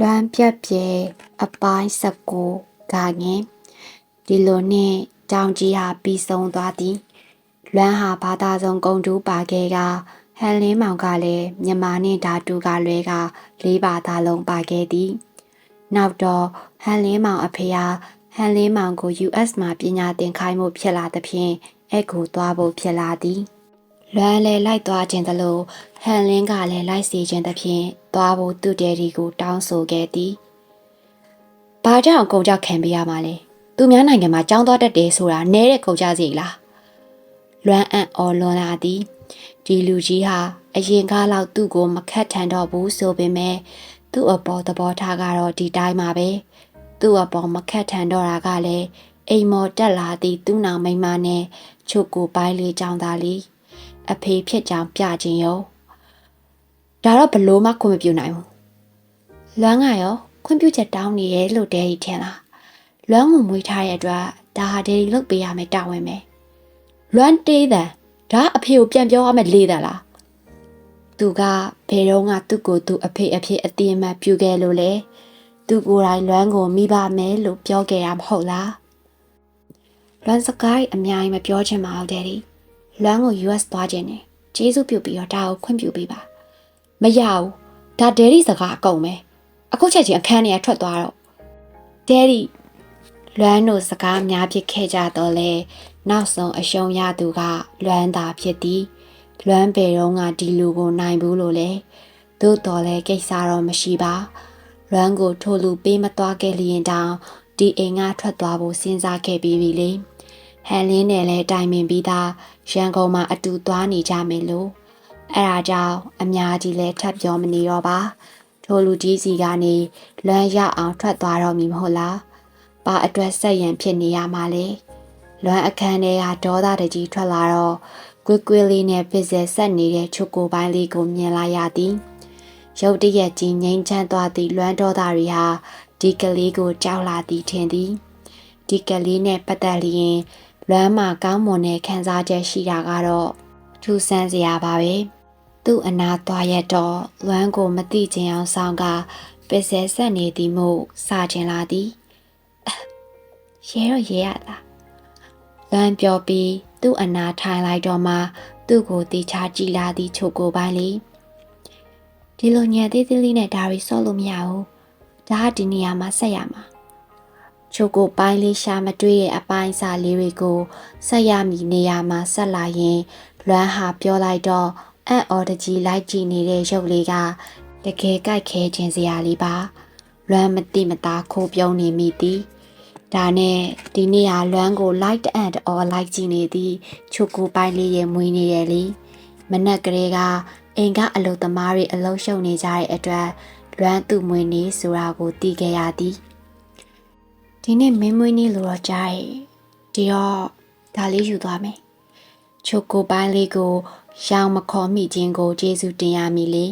လွမ်းပြက်ပြဲအပိုင်း19ဂါငင်ဒီလိုနှင့်တောင်ကြီးဟာပြီးဆုံးသွားသည်လွမ်းဟာဘာသာဆုံးဂုံတူးပါခဲ့ကဟန်လင်းမောင်ကလည်းမြန်မာနှင့်ဓာတူကလွဲကလေးဘာသာလုံးပါခဲ့သည်နောက်တော့ဟန်လင်းမောင်အဖေဟာဟန်လင်းမောင်ကို US မှာပညာသင်ခိုင်းမှုဖြစ်လာသဖြင့်အဲ့ကိုသွားဖို့ဖြစ်လာသည် လွမ်းလည်းလိုက်သွားခြင်းသလိုဟန်လင်းကလည်းလိုက်စီခြင်းသဖြင့်သွားဖို့သူ့တဲဒီကိုတောင်းဆိုခဲ့သည်။ဘာကြောင့်အကုန်ကြောက်ခံပေးရမှာလဲ။သူများနိုင်ငံမှာကြောင်းသွားတတ်တယ်ဆိုတာနဲတဲ့ကုန်ကြစီလား။လွမ်းအံ့အော်လွန်လာသည်။ဒီလူကြီးဟာအရင်ကားလောက်သူ့ကိုမခတ်ထန်တော့ဘူးဆိုပေမဲ့သူ့အပေါ်သဘောထားကတော့ဒီတိုင်းပါပဲ။သူ့အပေါ်မခတ်ထန်တော့တာကလည်းအိမ်မော်တက်လာသည့်သူ့နောင်မိန်းမနဲ့ချုပ်ကိုပိုင်းလေးကြောင်းသားလေး အဖေဖြစ်ကြောင်ပြခြင်းရောဒါတော့ဘလို့မှခွင့်မပြုနိုင်ဘူးလွမ်းကရောခွင့်ပြုချက်တောင်းနေရဲ့လို့ဒဲရီထင်လားလွမ်းကိုမွေးထားတဲ့အတွက်ဒါဟာဒဲရီလုတ်ပေးရမယ်တာဝန်ပဲလွမ်းတေးတယ်ဒါအဖေကိုပြန်ပြောရမယ်လေးတယ်လားသူကဘယ်တော့မှသူ့ကိုသူအဖေအဖေအတိအမှတ်ပြုခဲ့လို့လေသူကိုယ်တိုင်လွမ်းကိုမိပါမယ်လို့ပြောခဲ့ရမဟုတ်လားလွမ်းစကားအများကြီးမပြောချင်ပါဘူးဒဲရီ လွမ်းကို US သွားခြင်းနဲ့ကျေးဇူးပြုပြီးတော့ဒါကိုခွင့်ပြုပေးပါမရဘူးဒါဒဲရီစကားအကုန်ပဲအခုချက်ချင်းအခန်းထဲကထွက်သွားတော့ဒဲရီလွမ်းတို့စကားများဖြစ်ခဲ့ကြတော့လေနောက်ဆုံးအရှုံးရသူက လွမ်းသာဖြစ်သည်လွမ်းပေတော့ကဒီလူကိုနိုင်ဘူးလို့လေသို့တော်လဲကိစ္စတော့မရှိပါလွမ်းကိုထိုလူပေးမသွားခဲ့လျင်တောင်ဒီအိမ်ကထွက်သွားဖို့စဉ်းစားခဲ့ပြီးပြီလေဟန်လင်းနဲ့လည်းတိုင်ပင်ပြီးသား ရန်ကုန်မှာအတူသွားနေကြမယ်လို့အဲ့ဒါကြောင့်အများကြီးလဲထပ်ပြောမနေတော့ပါထိုလူကြီးစီကနေလွမ်းရအောင်ထွက်သွားတော့မည်မဟုတ်လားပါအတွက်ဆက်ရန်ဖြစ်နေရမှာလေလွမ်းအခန်းထဲကဒေါသတကြီးထွက်လာတော့ကွေးကွေးလေးနဲ့ပြစ်စဲဆက်နေတဲ့ချုပ်ကိုပိုင်းလေးကိုမြင်လာရသည်ရုတ်တရက်ကြီးငိမ့်ချမ်းသွားသည့်လွမ်းဒေါသတွေဟာဒီကလေးကိုကြောက်လာသည်ထင်သည်ဒီကလေးနဲ့ပတ်သက်လျင် လွမ်းမှာကောင်းမွန်တဲ့ခံစားချက်ရှိတာကတော့ထူဆန်းစရာပါပဲသူ့အနာသွားရတော့လွမ်းကိုမသိချင်အောင်ဆောင်ကပစ္စဲဆက်နေသည်မို့စာချင်လာသည်ရဲတော့ရဲရလားလွမ်းပြောပြီးသူ့အနာထိုင်လိုက်တော့မှသူ့ကိုတေချာကြည့်လာသည်ချုပ်ကိုပိုင်းလေးဒီလိုညံသေးသေးလေးနဲ့ဒါရီဆော့လို့မရဘူးဒါကဒီနေရာမှာဆက်ရမှာ ချိုကိုပိုင်းလေးရှာမတွေ့ရဲ့အပိုင်းစာလေးတွေကိုဆက်ရမည်နေရာမှာဆက်လာရင်လွမ်းဟာပြောလိုက်တော့အံ့ဩတကြီးလိုက်ကြည့်နေတဲ့ရုပ်လေးကတကယ်ကြိုက်ခဲခြင်းစရာလေးပါလွမ်းမတိမသားခိုးပြုံးနေမိသည်ဒါနဲ့ဒီနေ့ဟာလွမ်းကို light and all လိုက်ကြည့်နေသည်ချိုကိုပိုင်းလေးရဲ့မွေးနေရလေမနက်ကလေးကအိမ်ကအလုသမားတွေအလုံးရှုံနေကြတဲ့အတွက်လွမ်းသူ့မွေးနေဆိုတာကိုသိခဲ့ရသည် ဒီနေ့မင်းမွေးနေလို့တော့ကြားရဲ့ဒီတော့ဒါလေးယူသွားမယ်ချိုကိုပိုင်းလေးကိုရောင်မခေါ်မိခြင်းကိုကျေးဇူးတင်ရမည်လေ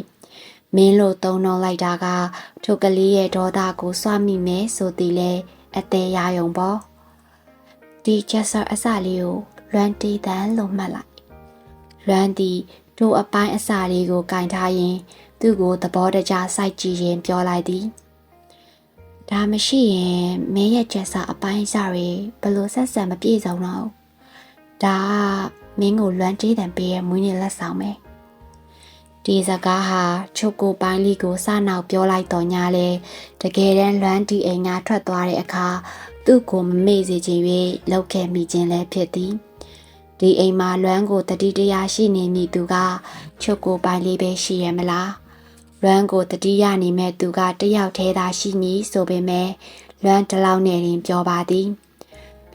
မင်းလို့သုံးနှုံးလိုက်တာကထိုကလေးရဲ့ဒေါသကိုစွာမိမယ်ဆိုသည်လေအသေးရယုံပေါ့ဒီချက်ဆာအစလေးကိုလွမ်းတီးတန်းလို့မှတ်လိုက်လွမ်းတီတို့အပိုင်းအစာလေးကိုကင်ထားရင် သူ့ကိုသဘောတကျစိုက်ကြည့်ရင်ပြောလိုက်သည် ဒါမရှိရင်မင်းရဲ့ချက်ဆာအပိုင်းအစာတွေဘလို့ဆက်ဆံမပြေဆုံးတော့ဒါကမင်းကိုလွမ်းတေးတံပေးရဲ့မွေးနေ့လက်ဆောင်ပဲဒီစကားဟာချုပ်ကိုပိုင်းလေးကိုစနောက်ပြောလိုက်တော့ညာလေတကယ်တမ်းလွမ်းတီအိမ်ကထွက်သွားတဲ့အခါသူ့ကိုမမေ့စေချင်၍လောက်ခဲ့မိခြင်းလည်းဖြစ်သည်ဒီအိမ်မှာလွမ်းကိုတတိတရားရှိနေမိသူကချုပ်ကိုပိုင်းလေးပဲရှိရမလား လွမ်းကိုတတိယနေမဲ့သူကတယောက်တည်းသာရှိမည်ဆိုပေမဲ့လွမ်းတလောက်နဲ့ရင်ပြောပါသည်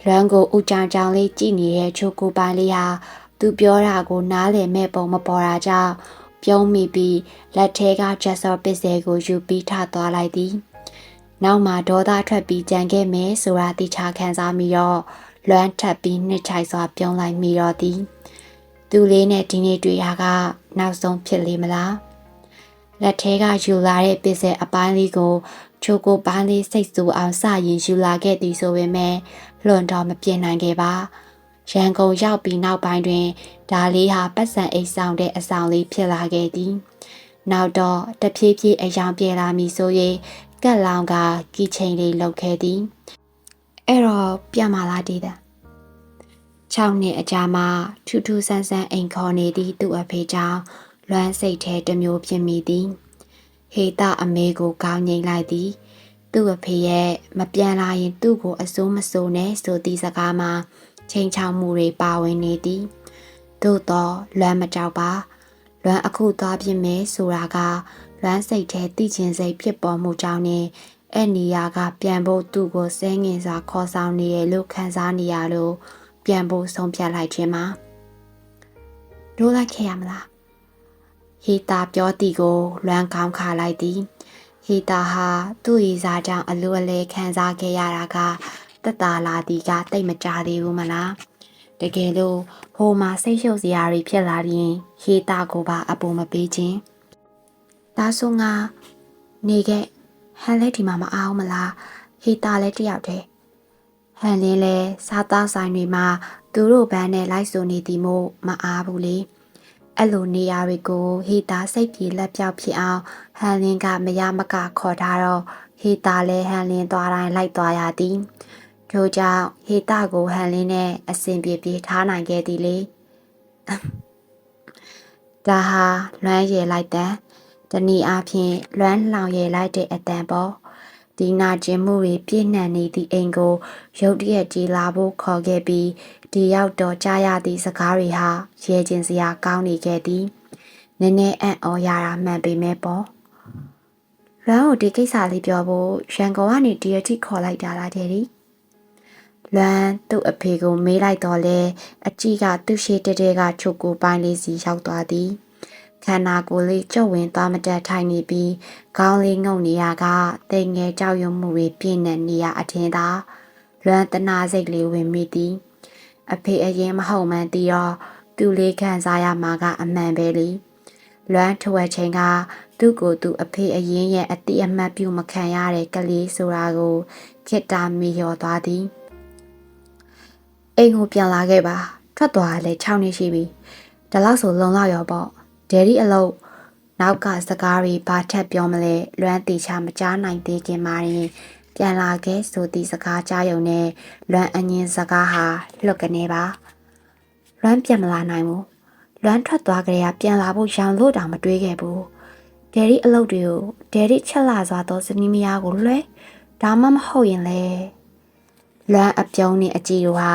လွမ်းကိုဥကြောင်ကြောင်လေးကြည့်နေတဲ့ချိုကိုပိုင်းလေးဟာသူပြောတာကိုနားလည်မဲ့ပုံမပေါ်တာကြောင့်ပြုံးမိပြီးလက်ထဲကချက်စောပစ္စည်းကိုယူပြီးထသွားလိုက်သည်နောက်မှဒေါသထွက်ပြီးကြံခဲ့မယ်ဆိုတာသိချခံစားမိတော့လွမ်းထပ်ပြီးနှစ်ချိုက်စွာပြုံးလိုက်မိတော့သည် သူလေးနဲ့ဒီနေ့တွေ့ရကနောက်ဆုံးဖြစ်လေမလား လက်ထဲကယူလာတဲ့ပစ္စည်းအပိုင်းလေးကိုချိုကိုပန်းလေးစိတ်ဆူအောင်စရင်ယူလာခဲ့သည်ဆိုပေမဲ့လွန်တော်မပြင်းနိုင်ခဲ့ပါရန်ကုန်ရောက်ပြီးနောက်ပိုင်းတွင်ဒါလေးဟာပတ်စံအိတ်ဆောင်တဲ့အဆောင်လေးဖြစ်လာခဲ့သည်နောက်တော့တဖြည်းဖြည်းအယောင်ပြေလာမည်ဆို၍ကက်လောင်ကကီချိန်လေးလှုပ်ခဲ့သည်အဲ့တော့ပြန်มาလားတည်တဲ့6နှစ်အကြာမှထူးထူးဆန်းဆန်းအိမ်ခေါ်နေသည့်သူ့အဖေကြောင့် လွမ်းစိတ်ထဲတစ်မျိုးဖြစ်မိသည်ဟေတာအမေကိုကောင်းငိမ့်လိုက်သည် သူ့အဖေရဲ့မပြန်လာရင်သူ့ကိုအစိုးမစိုးနဲ့ဆိုသည့်စကားမှာချိန်ချောက်မှုတွေပါဝင်နေသည်သို့တော့လွမ်းမကြောက်ပါလွမ်းအခုသွားပြင်းမယ်ဆိုတာကလွမ်းစိတ်ထဲတိကျင်စိတ်ဖြစ်ပေါ်မှုကြောင့်နဲ့အဲ့နေရာကပြန်ဖို့သူ့ကိုစဲငင်စွာခေါ်ဆောင်နေရလို့ခံစားနေရလို့ပြန်ဖို့ဆုံးဖြတ်လိုက်ခြင်းမှာဒိုးလိုက်ခဲ့ရမလား ဟီတာပြောတီကိုလွမ်းကောင်းခါလိုက်သည်ဟီတာဟာသူ့ရည်စားကြောင့်အလိုအလဲခံစားခဲ့ရတာကတက်တာလာတီကတိတ်မကြသေးဘူးမလားတကယ်လို့ဟိုမှာစိတ်ရှုပ်စရာတွေဖြစ်လာရင်ဟီတာကိုပါအပူမပေးခြင်းဒါဆိုငါနေခဲ့ဟန်လည်းဒီမှာမအောင်မလားဟီတာလည်းတယောက်တည်းဟန်လင်းလဲစားသားဆိုင်တွေမှာသူတို့ဘန်းနဲ့လိုက်ဆိုနေသည်မို့မအားဘူးလေ အဲ့လိုနေရာတွေကိုဟီတာစိတ်ပြေလက်ပြောက်ဖြစ်အောင်ဟန်လင်းကမရမကခေါ်ထားတော့ဟီတာလည်းဟန်လင်းသွားတိုင်းလိုက်သွားရသည်ထို့ကြောင့်ဟီတာကိုဟန်လင်းနဲ့အစဉ်ပြေပြေထားနိုင်ခဲ့သည်လေဒါဟာလွမ်းရည်လိုက်တဲ့တနည်းအားဖြင့်လွမ်းလောင်ရည်လိုက်တဲ့အတန်ပေါ့ဒီနာကျင်မှုတွေပြည့်နှံနေသည့်အိမ်ကိုရုတ်တရက်ကြီးလာဖို့ခေါ်ခဲ့ပြီး ဒီရောက်တော့ကြားရသည့်စကားတွေဟာရဲကျင်စရာကောင်းနေခဲ့သည်နည်းနည်းအံ့ဩရတာမှန်ပေမဲ့ပေါ့လွမ်းကိုဒီကိစ္စလေးပြောဖို့ရန်ကုန်ကနေဒီအထိခေါ်လိုက်တာလားတဲ့ဒီလွမ်းသူ့အဖေကိုမေးလိုက်တော့လဲအကြည့်ကသူ့ရှိတဲတဲကချုပ်ကိုပိုင်းလေးစီရောက်သွားသည်ခန္ဓာကိုယ်လေးကျုပ်ဝင်သွားမတက်ထိုင်နေပြီးခေါင်းလေးငုံနေရကတိမ်ငယ်ကြောက်ရွံ့မှုတွေပြည့်နေနေရအထင်သာလွမ်းတနာစိတ်လေးဝင်မိသည် အဖေအရင်မဟုတ်မှန်းသိတော့သူလေးခံစားရမှာကအမှန်ပဲလေလွမ်းထွယ်ချိန်ကသူ့ကိုသူအဖေအရင်ရဲ့အတိအမှတ်ပြုမခံရတဲ့ကလေးဆိုတာကိုခိတ္တာမီလျော်သွားသည်အိမ်ကိုပြန်လာခဲ့ပါထွက်သွားလဲ6နှစ်ရှိပြီဒါလောက်ဆိုလုံလောက်ရောပေါ့ဒယ်ရီအလုပ်နောက်ကစကားတွေဘာထက်ပြောမလဲလွမ်းတီချမကြားနိုင်သေးခင်မှာရင် ပြန်လာခဲ့ဆိုသည့်စကားကြားယုံနဲ့လွမ်းအငင်းစကားဟာလွတ်ကနေပါလွမ်းပြန်မလာနိုင်ဘူးလွမ်းထွက်သွားကြရပြန်လာဖို့ရောင်လို့တောင်မတွေးခဲ့ဘူးဒယ်ရီအလုပ်တွေကိုဒယ်ရီချက်လာစွာသောဇနီးမယားကိုလွှဲဒါမှမဟုတ်ရင်လေလွမ်းအပြုံးနဲ့အကြည့်တို့ဟာ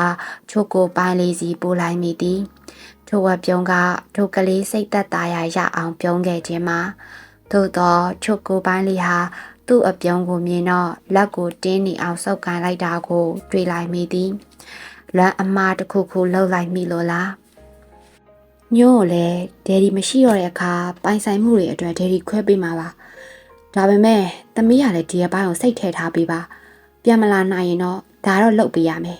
ချိုကိုပိုင်းလေးစီပို့လိုက်မိသည်ထိုဝက်ပြုံးကဒုကလေးစိတ်သက်သာရာရအောင်ပြုံးခဲ့ခြင်းမှာသို့တော့ချုပ်ကိုပိုင်းလေးဟာ သူ့အပြုံးကိုမြင်တော့လက်ကိုတင်းနေအောင်စောက်ကန်လိုက်တာကို တွေ့လိုက်မိသည်လွမ်းအမားတစ်ခုခုလှုပ်လိုက်မိလို့လားညို့လည်းဒယ်ဒီမရှိတော့တဲ့အခါပိုင်ဆိုင်မှုတွေအတွက်ဒယ်ဒီခွဲပေးမှာပါဒါပေမဲ့သမီးကလည်းဒီအပိုင်းကိုစိတ်ထဲထားပေးပါပြန်မလာနိုင်ရင်တော့ဒါတော့လုပ်ပေးရမယ်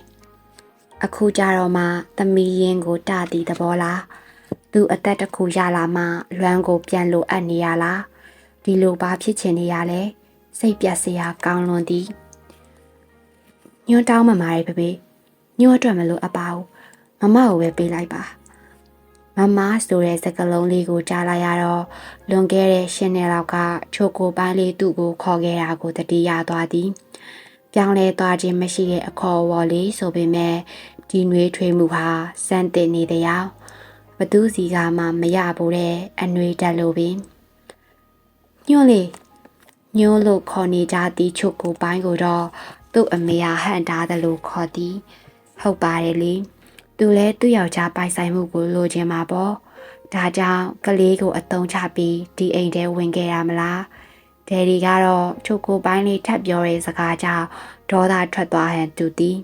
အခုကြတော့မှသမီးရင်ကိုတသည်သဘောလားသူအသက်တစ်ခုရလာမှလွမ်းကိုပြန်လိုအပ်နေရလားဒီလိုပါဖြစ်ချင်နေရလဲ စိတ်ပြတ်စရာကောင်းလွန်သည်ညွန်းတောင်းမမာရဲ့ဖေဖေညွန်းအတွက်မလို့အပ်ပါဘူးမမကိုပဲပေးလိုက်ပါမမဆိုတဲ့စကလုံးလေးကိုကြားလိုက်ရတော့လွန်ခဲ့တဲ့ရှင်းနှစ်လောက်ကချိုကိုပိုင်းလေးသူ့ကိုခေါ်ခဲ့တာကိုတတိယသွားသည်ပြောင်းလဲသွားခြင်းမရှိတဲ့အခေါ်အဝေါ်လေးဆိုပေမဲ့ဒီနှွေးထွေးမှုဟာစမ်းတင်နေတရားဘသူစီကမှမရဘူးတဲ့အနှွေးတက်လို့ပင်ညွန့်လေ ညွန့်လို့ခေါ်နေကြသည့်ချုပ်ကိုပိုင်းကိုတော့သူ့အမေဟာဟန်တားတယ်လို့ခေါ်သည်ဟုတ်ပါတယ်လေသူလဲသူ့ယောက်ျားပိုင်ဆိုင်မှုကိုလိုချင်မှာပေါ့ဒါကြောင့်ကလေးကိုအတုံးချပြီးဒီအိမ်ထဲဝင်ခဲ့ရမလားဒယ်ဒီကတော့ချုပ်ကိုပိုင်းလေးထပ်ပြောတဲ့စကားကြောင့်ဒေါသထွက်သွားဟန်တူသည်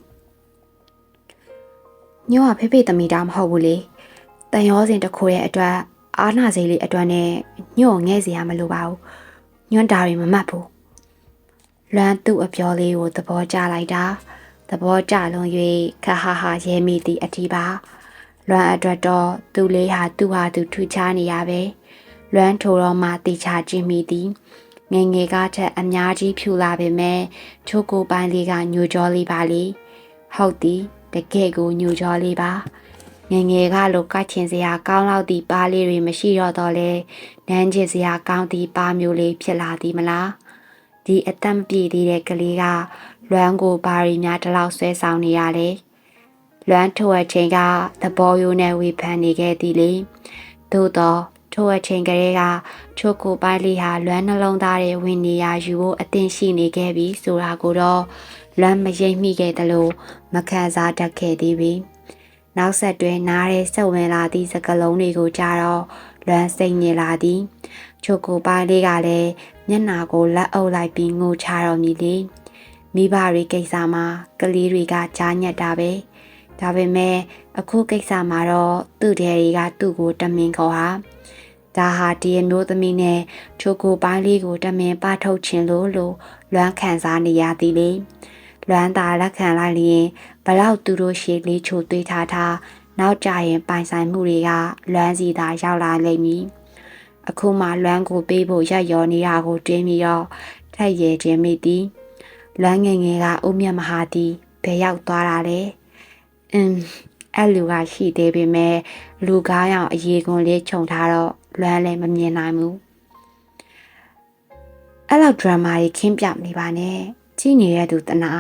ညောကဖေဖေသမီးတာမဟုတ်ဘူးလေတန်ရောစင်တစ်ခုရဲ့အတွက် အားနာစိလေးအတွက်နဲ့ညော့ငဲ့စီရမလိုပါဘူး ညွန့်တာတွေမမှတ်ဘူးလွမ်းသူ့အပြောလေးကိုသဘောကျလိုက်တာသဘောကျလွန်၍ခဟာဟာရဲမိသည့်အထီးပါလွမ်းအတွက်တော့သူလေးဟာသူ့ဟာသူထူခြားနေရပဲလွမ်းထိုတော့မှတေချာကြည့်မိသည်ငငယ်ကထက်အများကြီးဖြူလာပေမဲ့ချိုကိုပိုင်းလေးကညိုကြောလေးပါလေဟုတ်သည်တကယ်ကိုညိုကြောလေးပါ ငငယ်ကလိုကချင်စရာကောင်းလောက်သည့်ပါလေးတွေမရှိတော့တော့လဲနန်းချင်စရာကောင်းသည့်ပါမျိုးလေးဖြစ်လာသည်မလားဒီအတမ်းပြေသေးတဲ့ကလေးကလွမ်းကိုဘာရီများတလောက်ဆွဲဆောင်နေရလဲလွမ်းထိုအချိန်ကသဘောရိုးနဲ့ဝေဖန်နေခဲ့သည်လေသို့တော့ထိုအချိန်ကလေးကချိုကိုပိုင်းလေးဟာလွမ်းနှလုံးသားရဲ့ဝင်နေရာယူဖို့အသင့်ရှိနေခဲ့ပြီဆိုတာကိုတော့လွမ်းမရိပ်မိခဲ့သလိုမခံစားတတ်ခဲ့သေးပြီ နောက်ဆက်တွဲနားတဲ့စုပ်ဝင်လာသည့်စကလုံးတွေကိုကြားတော့လွမ်းစိတ်ညစ်လာသည်ချိုကိုပိုင်းလေးကလည်းမျက်နာကိုလက်အုပ်လိုက်ပြီးငိုချတော်မူလေမိဘတွေကိစ္စမှာကလေးတွေကကြားညက်တာပဲဒါပေမဲ့အခုကိစ္စမှာတော့သူ့တဲ့တွေကသူ့ကိုတမင်ခေါ်ဟာဒါဟာဒီအမျိုးသမီးနဲ့ချိုကိုပိုင်းလေးကိုတမင်ပထုတ်ခြင်းလို့လို့လွမ်းခံစားနေရသည်လေလွမ်းသာလက်ခံလိုက်လျင် ဘလောက်သူတို့ရှေ့လေးချိုသွေးထားထားနောက်ကြရင်ပိုင်ဆိုင်မှုတွေကလွမ်းစီသာရောက်လာလိမ့်မည်အခုမှလွမ်းကိုပေးဖို့ရက်ရောနေတာကိုတွေးပြီးတော့ထက်ရဲခြင်းမိသည်လွမ်းငယ်ငယ်ကဦးမြတ်မဟာသည်ဘယ်ရောက်သွားတာလဲအင်းအဲ့လူကရှိသေးပေမဲ့လူကားရောင်အရေးကွန်လေးခြုံထားတော့လွမ်းလည်းမမြင်နိုင်ဘူးအဲ့လောက်ဒရမာကြီးခင်းပြနေပါနဲ့ကြည့်နေတဲ့သူတနာ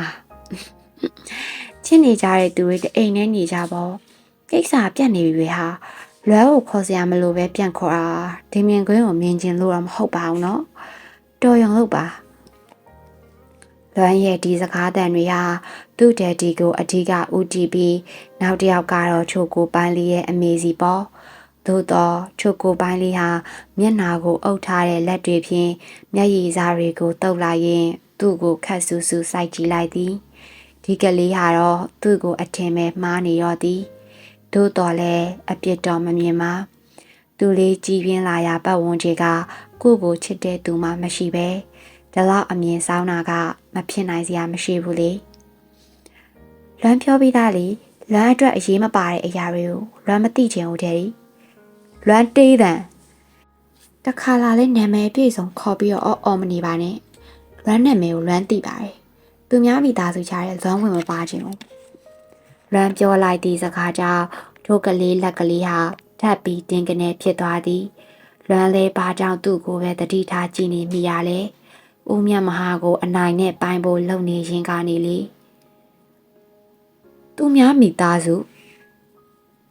ချင်းနေကြတဲ့သူတွေတအိမ်နဲ့နေကြပေါ့ကိစ္စပြတ်နေပြီပဲဟာလွယ်ကိုခေါ်စရာမလိုပဲပြန်ခေါ်တာဒီမြင်ကွင်းကိုမြင်ချင်းလို့တော့မဟုတ်ပါဘူးเนาะတော်ရုံလို့ပါလွမ်းရဲ့ဒီစကားတန်တွေဟာသူ့တဲ့ဒီကိုအဓိကဦးတည်ပြီးနောက်တစ်ယောက်ကတော့ချိုကိုပိုင်းလေးရဲ့အမေစီပေါ့သို့တော့ချိုကိုပိုင်းလေးဟာမျက်နာကိုအုပ်ထားတဲ့လက်တွေဖြင့်မျက်ရည်စားတွေကိုတုပ်လိုက်ရင် သူ့ကိုခတ်ဆူဆူစိုက်ကြည့်လိုက်သည် ဒီကလေးဟာတော့သူ့ကိုအထင်ပဲမှားနေရောသည်သို့တော်လည်းအပြစ်တော်မမြင်ပါသူလေးကြည်ပြင်းလာရာပတ်ဝန်းကျင်ကကိုယ့်ကိုချစ်တဲ့သူမှမရှိပဲဒါလောက်အမြင်ဆောင်တာကမဖြစ်နိုင်စရာမရှိဘူးလေလွမ်းပြောပြီးသားလေလွမ်းအတွက်အရေးမပါတဲ့အရာတွေကိုလွမ်းမသိချင်ဘူးတဲ့လွမ်းတေးတန်တခါလာလဲနာမည်ပြည့်စုံခေါ်ပြီးတော့အော်အော်မနေပါနဲ့လွမ်းနာမည်ကိုလွမ်းသိပါတယ် သူများမိသားစုချတဲ့လွမ်းဝင်မပါခြင်းဘူးလွမ်းပြောလိုက်သည့်စကားကြောင့်တို့ကလေးလက်ကလေးဟာထပ်ပြီးတင်းကနေဖြစ်သွားသည်လွမ်းလဲပါကြောင့်သူ့ကိုပဲတတိထားကြည့်နေမိရလဲဦးမြတ်မဟာကိုအနိုင်နဲ့ပိုင်းဖို့လုပ်နေရင်ကနေလေသူများမိသားစု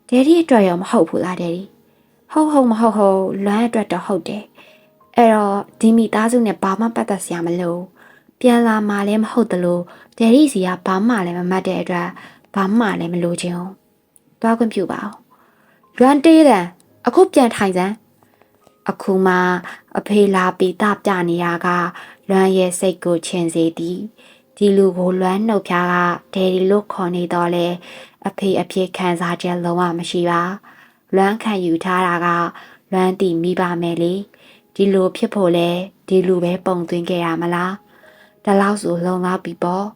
ဒယ်ဒီအတွက်ရောမဟုတ်ဘူးလားဒယ်ဒီဟုတ်ဟုတ်မဟုတ်ဟုတ်လွမ်းအတွက်တော့ဟုတ်တယ်အဲ့တော့ဒီမိသားစုနဲ့ဘာမှပတ်သက်စရာမလို ပြန်လာမှလည်းမဟုတ်တလို့ဒယ်ဒီစီကဘာမှလည်းမမှတ်တဲ့အတွက်ဘာမှလည်းမလိုချင်ဘူးသွားခွင့်ပြုပါဦးလွမ်းတေးတယ်အခုပြန်ထိုင်စမ်းအခုမှအဖေလာပီတာပြနေရကလွမ်းရဲ့စိတ်ကိုချင်စေသည်ဒီလူကိုလွမ်းနှုတ်ဖျားကဒယ်ဒီလို့ခေါ်နေတော့လေအဖေအဖြစ်ခံစားချက်လုံးဝမရှိပါလွမ်းခံယူထားတာကလွမ်းတီမိပါမယ်လေဒီလိုဖြစ်ဖို့လဲဒီလူပဲပုံသွင်းခဲ့ရမလား ဒါလောက်ဆိုလုံလောက်ပြီပေါ့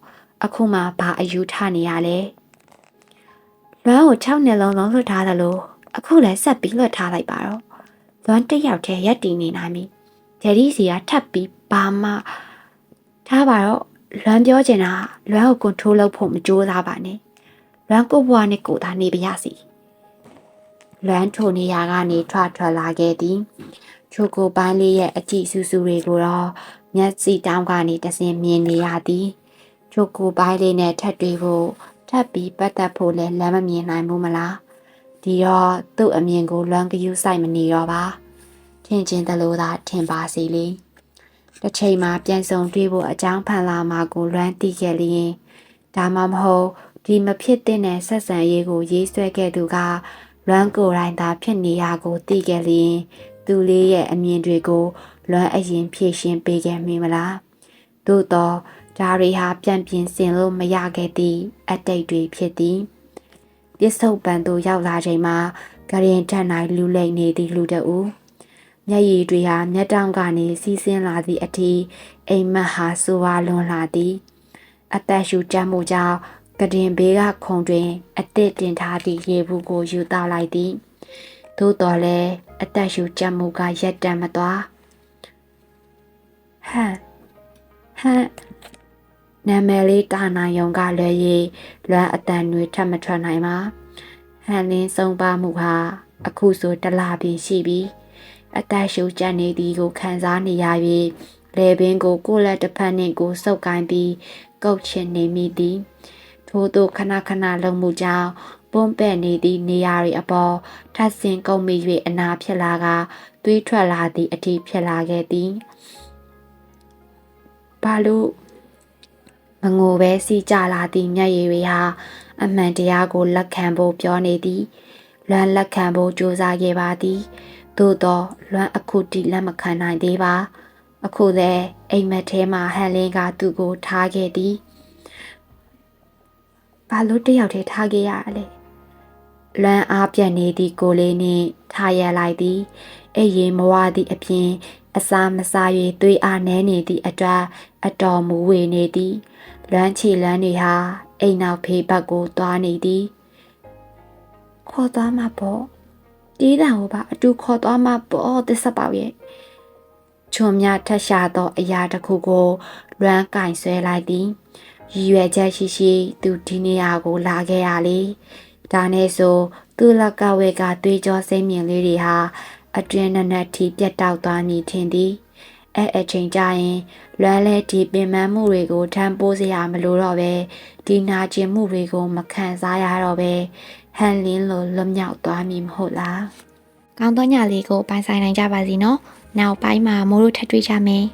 အခုမှဘာအယူထနေရလဲလွမ်းကို6နှစ်လုံးလုံးလွတ်ထားသလိုအခုလည်းဆက်ပြီးလွတ်ထားလိုက်ပါတော့လွမ်းတစ်ယောက်တည်းရက်တည်နေနိုင်ပြီဂျယ်ဒီစီကထပ်ပြီးဘာမှထားပါတော့လွမ်းပြောချင်တာလွမ်းကိုကွန်ထရိုးလုပ်ဖို့မကြိုးစားပါနဲ့လွမ်းကိုဘွားနဲ့ကိုသာနေပါရစီလွမ်းထိုနေရာကနေထွက်ထွက်လာခဲ့သည် ချိုကိုပိုင်းလေးရဲ့အကြည့်ဆူဆူတွေကိုတော့မျက်စိတောင်းကနေတစင်မြင်နေရသည်ချိုကိုပိုင်းလေးနဲ့ထပ်တွေ့ဖို့ထပ်ပြီးပတ်သက်ဖို့လည်းလမ်းမမြင်နိုင်ဘူးမလားဒီတော့သူ့အမြင်ကိုလွမ်းကယူဆိုင်မနေတော့ပါထင်ချင်းတလို့သာထင်ပါစီလေတစ်ချိန်မှာပြန်ဆောင်တွေ့ဖို့အကြောင်းဖန်လာမှာကိုလွမ်းသိခဲ့လျင်ဒါမှမဟုတ်ဒီမဖြစ်တဲ့ဆက်ဆံရေးကိုရေးဆွဲခဲ့သူကလွမ်းကိုယ်တိုင်သာဖြစ်နေရကိုသိခဲ့လျင် သူလေးရဲ့အမြင်တွေကိုလွမ်းအရင်ဖြည့်ရှင်းပေးခဲ့မိမလားသို့တော့ဒါတွေဟာပြန်ပြင်ဆင်လို့မရခဲ့သည့်အတိတ်တွေဖြစ်သည်ပြစ္ဆုတ်ပန်သို့ရောက်လာချိန်မှာကရင်ထန်နိုင်လူလိမ့်နေသည့်လူတအူမျက်ရည်တွေဟာမျက်တောင်ကနေစီးဆင်းလာသည့်အထိအိမ်မက်ဟာဆိုဝါလွန်လာသည် အသက်ရှူကြမ်းမှုကြောင့်ကတင်ဘေးကခုံတွင် အသစ်တင်ထားသည့်ရေဘူးကိုယူသားလိုက်သည် သို့တော်လည်းအသက်ရှူကြမ်းမှုကရက်တံမသွားဟမ်ဟမ်နာမည်လေးကာနာယုံကလည်းရေလွမ်းအတန်တွေထပ်မထွက်နိုင်ပါဟန်လင်းဆုံးပါမှုဟာအခုဆိုတလားပြင်းရှိပြီအသက်ရှူကြနေသည်ကိုခံစားနေရ၍လေပင်ကိုကိုယ့်လက်တစ်ဖက်နှင့်ကိုယ်ဆုပ်ကိုင်းပြီးကုတ်ချင်နေမိသည်ထို့သောခဏခဏလုံမှုကြောင့် ပွန်းပဲ့နေသည့်နေရာတွေအပေါ်ထပ်ဆင်ကုန်မိ၍အနာဖြစ်လာကသွေးထွက်လာသည့်အထိဖြစ်လာခဲ့သည်ဘာလို့မငိုပဲစီကြလာသည့်မျက်ရည်တွေဟာအမှန်တရားကိုလက်ခံဖို့ပြောနေသည်လွမ်းလက်ခံဖို့ကြိုးစားခဲ့ပါသည်သို့တော့လွမ်းအခုတိလက်မခံနိုင်သေးပါအခုလည်းအိမ်မက်ထဲမှာဟန်လင်းကသူ့ကိုထားခဲ့သည်ဘာလို့တယောက်တည်းထားခဲ့ရလဲ လွမ်းအားပြတ်နေသည့်ကိုလေးနှင့်ထားရလိုက်သည်အိပ်ရင်မဝသည့်အပြင်အစာမစား၍သွေးအားနည်းနေသည့်အတွက်အတော်မူဝေနေသည်လွမ်းချီလန်းတွေဟာအိမ်နောက်ဖေးဘက်ကိုသွားနေသည်ခေါ်သွားမှာပေါ့တီးတံကိုပါအတူခေါ်သွားမှာပေါ့သစ္စာပေါရဲ့ချွန်မြထက်ရှာသောအရာတစ်ခုကိုလွမ်းကင်ဆွဲလိုက်သည်ရည်ရွယ်ချက်ရှိရှိသူဒီနေရာကိုလာခဲ့ရလေ ဒါနဲ့ဆိုသူ့လက်ကဝဲကသွေးကြောစိမ့်မြင်လေးတွေဟာအတွင်းနက်နက်ထိပြတ်တောက်သွားမည်ထင်သည်အဲအချိန်ကျရင်လွမ်းလဲဒီပင်ပန်းမှုတွေကိုထမ်းပိုးစရာမလိုတော့ပဲဒီနာကျင်မှုတွေကိုမခံစားရတော့ပဲဟန်လင်းလိုလွတ်မြောက်သွားမည်မဟုတ်လားကောင်းသောညလေးကိုပိုင်ဆိုင်နိုင်ကြပါစီနော်နောက်ပိုင်းမှာမိုးတို့ထပ်တွေ့ကြမယ်